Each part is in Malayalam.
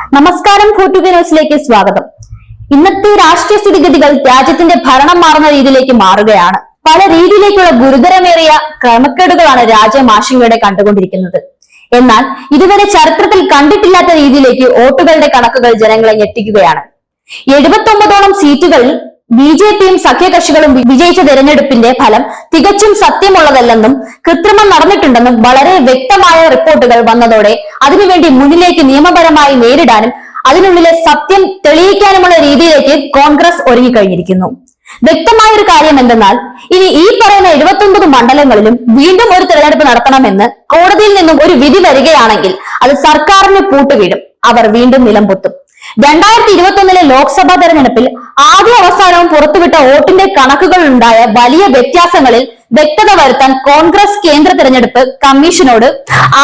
നമസ്കാരം ഫോർട്ടുഗ ന്യൂസിലേക്ക് സ്വാഗതം. ഇന്നത്തെ രാഷ്ട്രീയ സ്ഥിതിഗതികൾ രാജ്യത്തിന്റെ ഭരണം മാറുന്ന രീതിയിലേക്ക് മാറുകയാണ്. പല രീതിയിലേക്കുള്ള ഗുരുതരമേറിയ ക്രമക്കേടുകളാണ് രാജ്യം ആശങ്കയുടെ കണ്ടുകൊണ്ടിരിക്കുന്നത്. എന്നാൽ ഇതുവരെ ചരിത്രത്തിൽ കണ്ടിട്ടില്ലാത്ത രീതിയിലേക്ക് വോട്ടുകളുടെ കണക്കുകൾ ജനങ്ങളെ ഞെട്ടിക്കുകയാണ്. എഴുപത്തി ഒമ്പതോളം സീറ്റുകളിൽ ബി ജെ പിയും സഖ്യകക്ഷികളും വിജയിച്ച തെരഞ്ഞെടുപ്പിന്റെ ഫലം തികച്ചും സത്യമുള്ളതല്ലെന്നും കൃത്രിമം നടന്നിട്ടുണ്ടെന്നും വളരെ വ്യക്തമായ റിപ്പോർട്ടുകൾ വന്നതോടെ അതിനുവേണ്ടി മുന്നിലേക്ക് നിയമപരമായി നേരിടാനും അതിനുള്ളിലെ സത്യം തെളിയിക്കാനുമുള്ള രീതിയിലേക്ക് കോൺഗ്രസ് ഒരുങ്ങിക്കഴിഞ്ഞിരിക്കുന്നു. വ്യക്തമായ ഒരു കാര്യം എന്തെന്നാൽ ഇനി ഈ പറയുന്ന എഴുപത്തി മണ്ഡലങ്ങളിലും വീണ്ടും ഒരു തെരഞ്ഞെടുപ്പ് നടത്തണമെന്ന് കോടതിയിൽ നിന്നും ഒരു വിധി വരികയാണെങ്കിൽ അത് സർക്കാരിന് പൂട്ടുവീഴും. അവർ വീണ്ടും നിലംപൊത്തും. രണ്ടായിരത്തി ഇരുപത്തി ഒന്നിലെ ലോക്സഭാ തെരഞ്ഞെടുപ്പിൽ ആദ്യ അവസാനവും പുറത്തുവിട്ട വോട്ടിന്റെ കണക്കുകൾ ഉണ്ടായ വലിയ വ്യത്യാസങ്ങളിൽ വ്യക്തത വരുത്താൻ കോൺഗ്രസ് കേന്ദ്ര തെരഞ്ഞെടുപ്പ് കമ്മീഷനോട്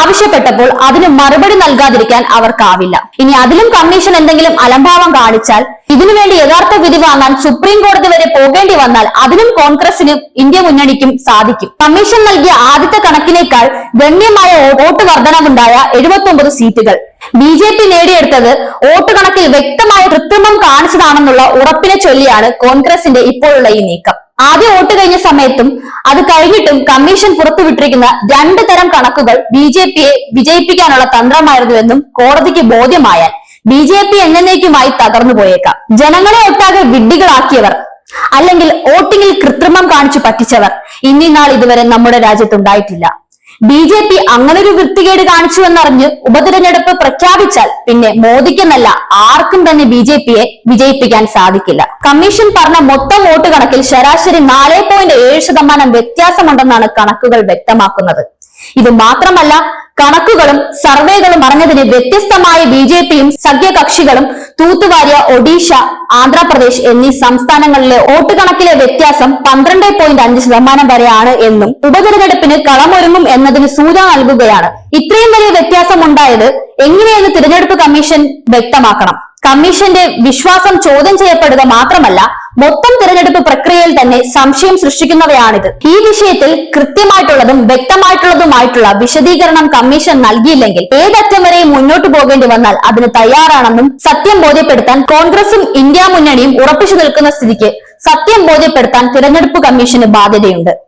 ആവശ്യപ്പെട്ടപ്പോൾ അതിന് മറുപടി നൽകാതിരിക്കാൻ അവർക്കാവില്ല. ഇനി അതിലും കമ്മീഷൻ എന്തെങ്കിലും അലംഭാവം കാണിച്ചാൽ ഇതിനുവേണ്ടി യഥാർത്ഥ വിധി വാങ്ങാൻ സുപ്രീം കോടതി വരെ പോകേണ്ടി വന്നാൽ അതിനും കോൺഗ്രസിന് ഇന്ത്യ മുന്നണിക്കും സാധിക്കും. കമ്മീഷൻ നൽകിയ ആദ്യത്തെ കണക്കിനേക്കാൾ ഗണ്യമായ വോട്ട് വർധനവുണ്ടായ എഴുപത്തി ഒമ്പത് സീറ്റുകൾ. ബി ജെ പി നേടിയെടുത്തത് വോട്ട് കണക്കിൽ വ്യക്തമായ കൃത്രിമം കാണിച്ചതാണെന്നുള്ള ഉറപ്പിനെ ചൊല്ലിയാണ് കോൺഗ്രസിന്റെ ഇപ്പോഴുള്ള ഈ നീക്കം. ആദ്യ വോട്ട് കഴിഞ്ഞ സമയത്തും അത് കഴിഞ്ഞിട്ടും കമ്മീഷൻ പുറത്തുവിട്ടിരിക്കുന്ന രണ്ട് തരം കണക്കുകൾ ബി ജെ പിയെ വിജയിപ്പിക്കാനുള്ള തന്ത്രമായിരുന്നുവെന്നും കോടതിക്ക് ബോധ്യമായാൽ ബി ജെ പി എന്നേക്കുമായി തകർന്നു പോയേക്കാം. ജനങ്ങളെ ഒട്ടാകെ വിഡ്ഢികളാക്കിയവർ അല്ലെങ്കിൽ വോട്ടിങ്ങിൽ കൃത്രിമം കാണിച്ചു പറ്റിച്ചവർ ഇന്നീ നാൾ ഇതുവരെ നമ്മുടെ രാജ്യത്തുണ്ടായിട്ടില്ല. ബി ജെ പി അങ്ങനൊരു വൃത്തികേട് കാണിച്ചു എന്നറിഞ്ഞ് ഉപതിരഞ്ഞെടുപ്പ് പ്രഖ്യാപിച്ചാൽ പിന്നെ മോദിക്കെന്നല്ല ആർക്കും തന്നെ ബി ജെ പിയെ വിജയിപ്പിക്കാൻ സാധിക്കില്ല. കമ്മീഷൻ പറഞ്ഞ മൊത്തം വോട്ട് കണക്കിൽ ശരാശരി നാല് പോയിന്റ് ഏഴ് ശതമാനം വ്യത്യാസമുണ്ടെന്നാണ് കണക്കുകൾ വ്യക്തമാക്കുന്നത്. ഇത് മാത്രമല്ല കണക്കുകളും സർവേകളും പറഞ്ഞതിന് വ്യത്യസ്തമായ ബി ജെ പിയും സഖ്യകക്ഷികളും തൂത്തുവാരിയ ഒഡീഷ ആന്ധ്രാപ്രദേശ് എന്നീ സംസ്ഥാനങ്ങളിലെ വോട്ട് കണക്കിലെ വ്യത്യാസം പന്ത്രണ്ട് പോയിന്റ് അഞ്ച് ശതമാനം വരെയാണ് എന്നും ഉപതെരഞ്ഞെടുപ്പിന് കളമൊരുങ്ങും എന്നതിന് സൂചന നൽകുകയാണ്. ഇത്രയും വലിയ വ്യത്യാസം ഉണ്ടായത് എങ്ങനെയെന്ന് തിരഞ്ഞെടുപ്പ് കമ്മീഷൻ വ്യക്തമാക്കണം. കമ്മീഷന്റെ വിശ്വാസം ചോദ്യം ചെയ്യപ്പെടുക മാത്രമല്ല മൊത്തം തിരഞ്ഞെടുപ്പ് പ്രക്രിയയിൽ തന്നെ സംശയം സൃഷ്ടിക്കുന്നവയാണിത്. ഈ വിഷയത്തിൽ കൃത്യമായിട്ടുള്ളതും വ്യക്തമായിട്ടുള്ളതുമായിട്ടുള്ള വിശദീകരണം കമ്മീഷൻ നൽകിയില്ലെങ്കിൽ ഏതറ്റം വരെയും മുന്നോട്ട് പോകേണ്ടി വന്നാൽ അതിന് തയ്യാറാണെന്നും സത്യം ബോധ്യപ്പെടുത്താൻ കോൺഗ്രസും ഇന്ത്യ മുന്നണിയും ഉറപ്പിച്ചു നിൽക്കുന്ന സ്ഥിതിക്ക് സത്യം ബോധ്യപ്പെടുത്താൻ തിരഞ്ഞെടുപ്പ് കമ്മീഷന് ബാധ്യതയുണ്ട്.